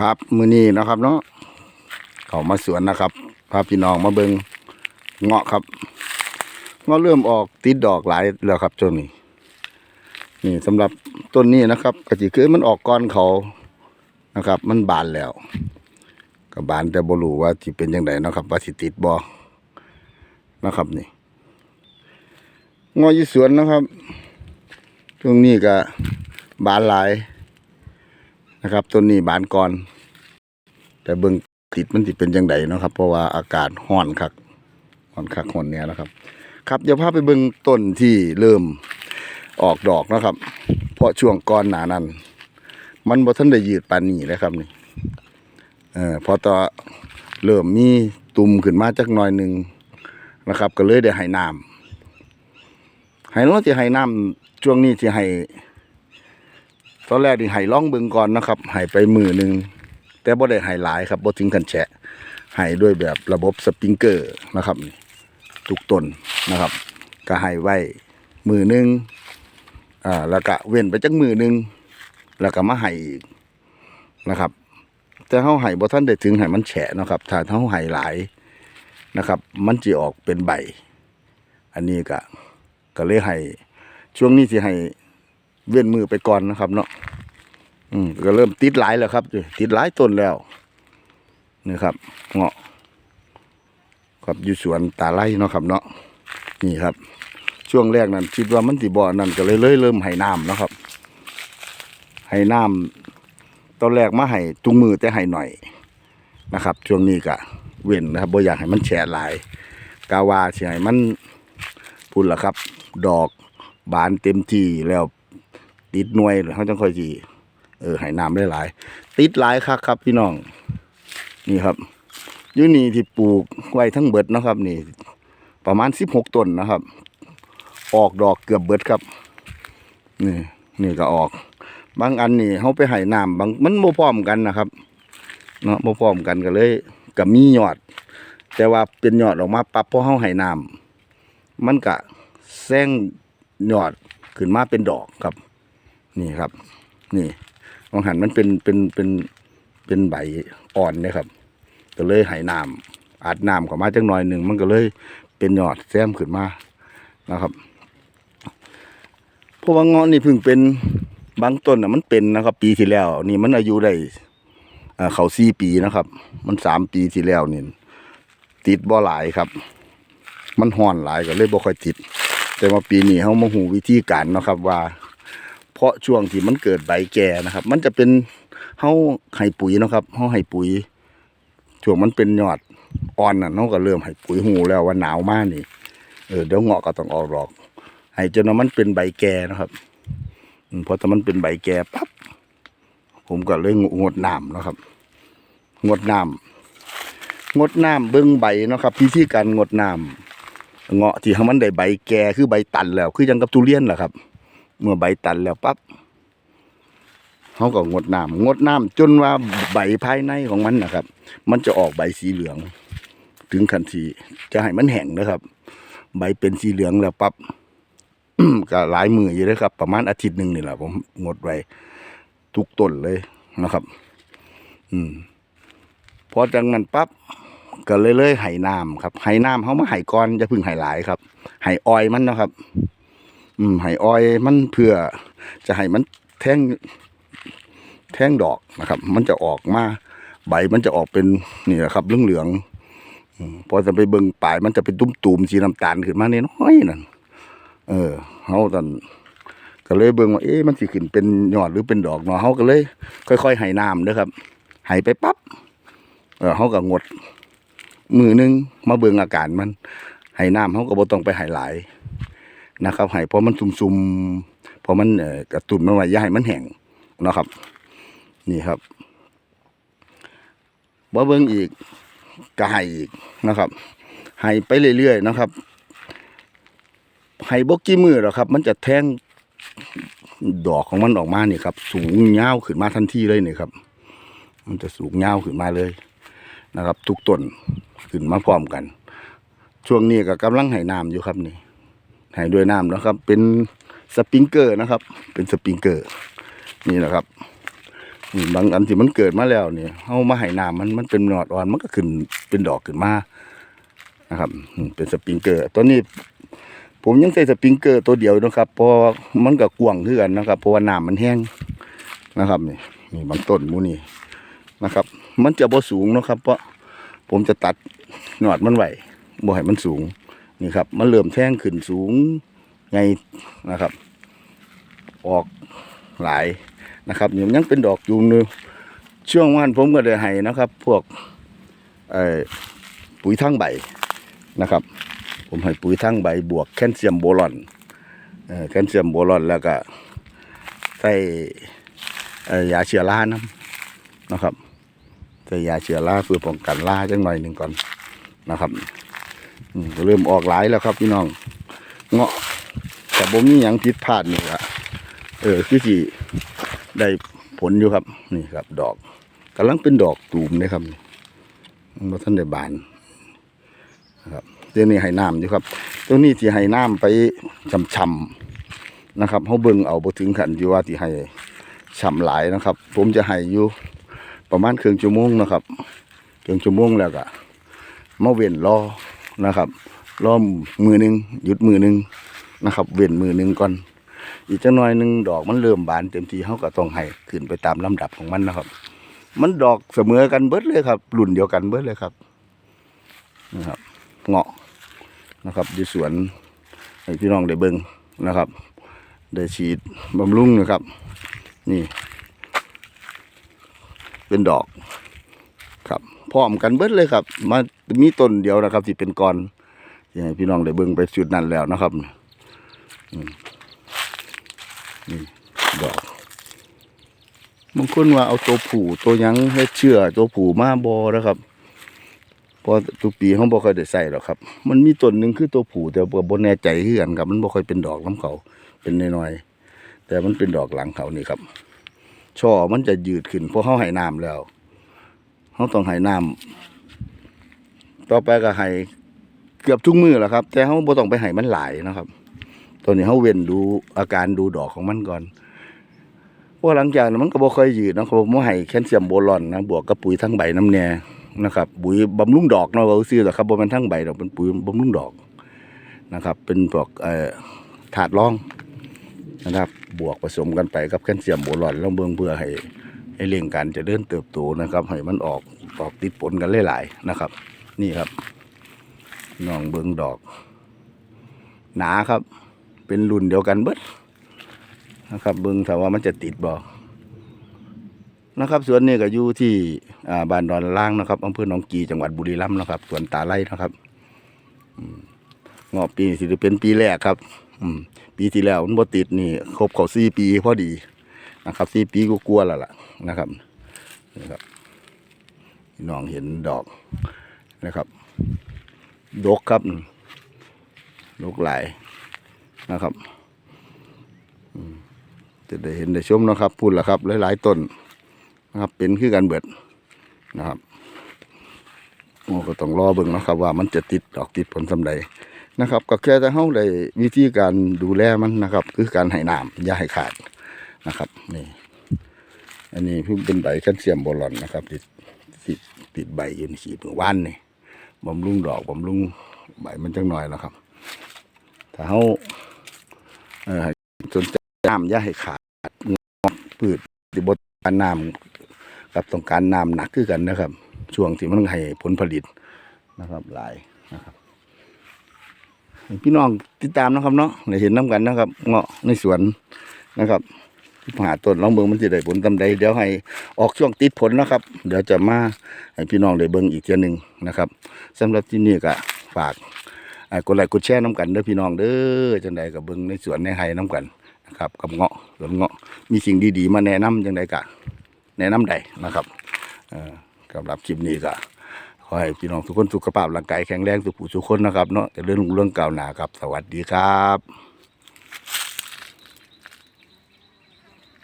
ครับมือนี้นะครับเนาะเขามาสวนนะครับพาพี่น้องมาเบิงเงาะครับเงาะเริ่มออกติดดอกหลายแล้วครับช่วงนี้นี่สำหรับต้นนี้นะครับกระจิคือมันออกก้อนเขานะครับ มันบานแล้วก็บานแต่บรูว่าสิเป็นยังไงนะครับ ว่าสิติดบ่นะครับนี่เงาะอยู่สวนนะครับช่วงนี้ก็บานหลาย นะครับต้นนี้บานก่อน แต่เบิ่งติดมันสิเป็นจังไดเนะครับ เพราะว่าอากาศร้อนคักร้อนคักร้อนเนี่ยนะครับ ครับเดี๋ยวพาไปเบิ่งต้นที่เริ่มออกดอกนะครับ เพราะช่วงก่อนหน้านั้น มันบ่ทันได้ยืดปานนี้เลยครับนี่เออพอต่อเริ่มมีตุ่มขึ้นมาจักหน่อยหนึ่งนะครับ ก็เลยได้ให้น้ำให้เนาะสิให้น้ำช่วงนี้สิให้ ตอนแรกนี่ให้ล่องเบิงก่อนนะครับให้ไปมือหนึ่งแต่บ่ได้ให้หลายครับบ่ถึงกันแฉะให้ด้วยแบบระบบสปริงเกอร์นะครับทุกต้นนะครับ ก็ให้ไว้มือหนึ่งอ่าแล้วก็เว้นไปจักมือหนึ่งแล้วก็มาให้อีกนะครับ แต่เฮาให้บ่ทันได้ถึงให้มันแฉะนะครับถ้าเฮาให้หลายนะครับ มันสิออกเป็นใบ อันนี้ก็ก็เลยให้ช่วงนี้สิให้ เว้นมือไปก่อนนะครับ เนาะอืมก็เริ่มติดหลายแล้วครับติดหลายต้นแล้วนี่ครับ เงาะครับอยู่สวนตาไร่เนาะครับ เนาะนี่ครับ ช่วงแรกนั้นคิดว่ามันสิบ่อนั่นก็เลยเลยเริ่มให้น้ำเนาะครับให้น้ำตอนแรกมาให้ตุงมือแต่ให้หน่อยนะครับ ช่วงนี้ก็เว้นนะครับบ่อยากให้มันแฉะหลาย กาวาสิให้มันพุ่นละครับ ดอกบานเต็มที่แล้ว ติดหน่วยหรือเขาจังค่อยจีเออให้น้ำได้หลาย ติดหลายคักครับพี่น้อง นี่ครับยูนี่ที่ปลูกไว้ทั้งเบิดนะครับ นี่ ประมาณสิบหกต้นนะครับ ออกดอกเกือบเบิดครับ นี่นี่ก็ออก บางอันนี่เขาไปให้น้ำบางมันโมพร้อมกันนะครับเนาะโมพร้อมกันก็เลยกับมียอด แต่ว่าเป็นยอดออกมาปั๊บพอเขาให้น้ำมันก็แซงยอดขึ้นมาเป็นดอกครับ นี่ครับ นี่มองหันมันเป็นเป็นเป็นเป็นใบอ่อนนี่ยครับ ก็เลยให้น้ำอัดน้ำเข้ามาจักหน่อยหนึ่งมันก็เลยเป็นยอดแซมขึ้นมานะครับเพราะว่างาะนี่เพิ่งเป็นบางต้นอะมันเป็นนะครับ ปีที่แล้ว นี่มันอายุได้เขาสี่ปีนะครับ มันสามปีที่แล้วนี่ติดบ่หลายครับ มันห่อนหลายก็เลยบ่ค่อยติด แต่ว่าปีนี้เขามาหูวิธีการนะครับว่า เพราะช่วงที่มันเกิดใบแก่นะครับ มันจะเป็นเฮาให้ปุ๋ยนะครับเฮาให้ปุ๋ยช่วงมันเป็นยอดอ่อนน่ะเฮาก็เริ่มให้ปุ๋ยหูแล้วว่าหนาวมากนี่เออเดี๋ยวเงาะก็ต้องออกดอก ให้จนว่ามันเป็นใบแก่นะครับพอแต่มันเป็นใบแก่ปั๊บผมก็เลยงดน้ำนะครับ งดน้ำงดน้ำเบิ้งใบนะครับพิธีการงดน้ำเงาะที่เขามันได้ใบแก่คือใบตันแล้ว คือจังกับทุเรียนแหละครับ เมื่อใบตันแล้วปั๊บเขาก็งดน้ำงดน้ำจนว่าใบภายในของมันนะครับ มันจะออกใบสีเหลือง ถึงขันสีจะให้มันแห้งนะครับ ใบเป็นสีเหลืองแล้วปั๊บก็หลายมืออยู่เลยครับ ประมาณอาทิตย์หนึ่งนี่แหละผมงดไว้ทุกต้นเลยนะครับ อืมพอจากนั้นปั๊บก็เลยเลยไห้น้ำครับไห้น้ำเขามาไห้ก้อนจะพึ่งไห้หลายครับไห้ออยมันนะครับ อืมไห้อ้อยมันเพื่อจะให้มันแท่งแท่งดอกนะครับ มันจะออกมาใบมันจะออกเป็นนี่แหละครับเหลืองเหลืองๆพอจะไปเบิ่งปลายมันจะเป็นตุ้มๆสีน้ำตาลขึ้นมาเนน้อยนั่นเออเขาตอนก็เลยเบิ่งว่าเอ๊ะมันสิขึ้นเป็นยอดหรือเป็นดอกเนาะเขาก็เลย ค่อยๆให้น้ำเด้อครับให้ไปปั๊บเออเขาก็งดมือหนึงมาเบิ่งอาการมันให้น้ำเขาก็บ่ต้องไปให้หลาย นะครับให้เพราะมันซุ่มๆเพราะมันกระตุ้นมันไว้ย่าให้มันแห้งนะครับ นี่ครับบ่เบิ่งอีกก็ให้อีกนะครับให้ไปเรื่อยๆนะครับให้บ่กี่มือหรอครับ มันจะแทงดอกของมันออกมาเนี่ครับ สูงยาขึ้นมาทันทีเลยเนี่ครับ มันจะสูงยาขึ้นมาเลยนะครับ ทุกต้นขึ้นมาพร้อมกัน ช่วงนี้ก็กำลังให้น้ำอยู่ครับนี่ ให้ด้วยน้ำนะครับ เป็นสปริงเกอร์นะครับ เป็นสปริงเกอร์ นี่แหละครับนี่บางอันที่มันเกิดมาแล้วเนี่ยเฮามาให้น้ำมันมันเป็นหนอดอ่อนมันก็ขึ้นเป็นดอกขึ้นมานะครับเป็นสปริงเกอร์ตัวนี้ ผมยังใส่สปริงเกอร์ตัวเดียวนะครับเพราะมันก็กว้างคือนนะครับเพราะว่าน้ำมันแห้งนะครับนี่นี่บางต้นมูนี่นะครับ มันจะบ่สูงนะครับ เพราะผมจะตัดหนอดมันไว้บ่ให้มันสูง นี่ครับมันเริ่มแท่งขึ้นสูงไงนะครับ ออกหลายนะครับนี่มันยังเป็นดอกอยู่นึช่วงวันผมก็ได้ให้นะครับ พวกปุ๋ยทั้งใบนะครับ ผมให้ปุ๋ยทั้งใบบวกแคลเซียมโบรอนแคลเซียมโบรอนแล้วก็ใส่ยาเชื้อรานะนะครับใส่ยาเชื้อราเพื่อป้องกันราจังหน่อยหนึ่งก่อนนะครับ ก็เริ่มออกหลายแล้วครับพี่น้อง เงาะแต่บ่มีหยังผิดพลาดนี่ละเออคือสิได้ผลอยู่ครับ นี่ครับ ดอกกำลังเป็นดอกตูมเลยครับนี่มันบ่ทันได้บานเดี๋ยวนี้ให้น้ำอยู่ครับตัวนี้ที่ให้น้ำไปช่ำๆนะครับเขาเบิ่งเอาบถึงขันที่ว่าที่ให้ช่ำหลายนะครับ ผมจะให้อยู่ประมาณครึ่งชั่วโมงนะครับครึ่งชั่วโมงแล้วก็มาเว้นรอ นะครับรอมมือหนึงหยุดมือหนึงนะครับ เว้นมือหนึงก่อน อีกจักหน่อยหนึ่งดอกมันเริ่มบานเต็มทีเขาก็ต้องให้ขึ้นไปตามลำดับของมันนะครับ มันดอกเสมอกันเบิดเลยครับรุ่นเดียวกันเบิดเลยครับนะครับเงาะนะครับอยู่สวนให้พี่น้องได้เบิ่งนะครับ ได้ฉีดบำรุงนะครับ นี่ เป็นดอก พร้อมกันเบิดเลยครับมามีต้นเดียวนะครับที่เป็นกรที่ให้พี่น้องได้เบิ่งไปจุดนั้นแล้วนะครับนี่ดอกบางคนว่าเอาตัวผูตัวยังให้เชื่อตัวผู้มาบอนะครับพราะทุปีเขาบ่ค่อยได้ใส่หรอกครับ มันมีต้นหนึ่งคือตัวผูแต่บ่บ่แน่ใจคือนครับ มันบ่ค่อยเป็นดอกลำเขาเป็นน้อยๆแต่มันเป็นดอกหลังเขานี่ครับช่อมันจะยืดขึ้นเพราะเขาให้น้ำแล้ว เขาต้องให้น้ำต่อไปก็ให้เกือบทุกมือแหละครับ แต่เขาบ่ต้องไปให้มันหลายนะครับตัวนี้เขาเว้นดูอาการดูดอกของมันก่อนเพราะหลังจากนั้นมันก็บ่ค่อยยืดนะครับผมให้แคลเซียมโบรอนนะบวกกับปุ๋ยทั้งใบน้ำแน่นะครับปุ๋ยบำรุงดอกเนาะเราซื้อแต่ครับบ่แมันทั้งใบดอกเป็นปุ๋ยบำรุงดอกนะครับ เป็นพวกเอ่อถาดรองนะครับ บวกผสมกันไปกับแคลเซียมโบรอนแลองเบิ่งเพื่อให้ ให้เร่งการจะเดินเติบโตนะครับให้มันออกออกติดผลกันหลายๆนะครับ นี่ครับน้องเบิงดอก หนาครับ เป็นรุ่นเดียวกันเบิดนะครับ เบิงถ้าว่ามันจะติดบ่นะครับสวนนี้ก็อยู่ที่บ้านดอนล่างนะครับอำเภอหนองกีจังหวัดบุรีรัมย์นะครับสวนตาไร่นะครับเงาะปีนี้สิเป็นปีแรกครับ อืม ปีที่แล้วมันบ่ติดนี่ ครบเขาสี่ปีพอดี นะครับสี่ปีก็กลัวแล้วล่ะนะครับนี่ครับน้องเห็นดอกนะครับ ดกครับดกหลายนะครับจะได้เห็นได้ชมนะครับพูดล้วครับหลายๆต้นนะครับ เป็นคือกันเบิดนะครับโอ้ก็ต้องรอเบิ่งนะครับ ว่ามันจะติดดอกติดผลสำใดนะครับ ก็แค่จะเฮาได้วิธีการดูแลมันนะครับ คือการให้น้ำอย่าให้ขาด นะครับนี่อันนี้เพิ่งเป็นใบแคลเซียมโบรอนนะครับ ติดติดติดใบอยู่ในขีดเมื่อวานนี่บำรุงดอกบำรุงใบมันจังหน่อยนะครับ ถ้าเฮาเอ่อสนใจน้ำย่าให้ขาดงอกพืชที่บการน้ำกับต้องการน้ำหนักคือกันนะครับ ช่วงที่มันให้ผลผลิตนะครับ หลายนะครับพี่น้องติดตามนะครับเนาะเห็นน้ำกันนะครับ เงาะในสวนนะครับ ที่หาต้นลองเบิ่งมันจะได้ผลตำใดเดี๋ยวให้ออกช่วงติดผลนะครับ เดี๋ยวจะมาให้พี่น้องได้เบิ่งอีกเทียหนึ่งนะครับสำหรับที่นี่ก็ฝากกดไลค์กดแชร์น้ำกันเด้อพี่น้องเด้อจังใดกับเบิ่งในสวนในไห้น้ำกันนะครับกับเงาะสวนเงาะมีสิ่งดีๆ มาแนะนำจังใดกะแนะนำใดนะครับสำหรับคลิปนี้ก็ขอให้พี่น้องทุกคนสุขภาพร่างกายแข็งแรงสุขผู้สุขคนนะครับเนาะจะเรื่องรุ่งเรื่องก้าวหน้าครับ สวัสดีครับ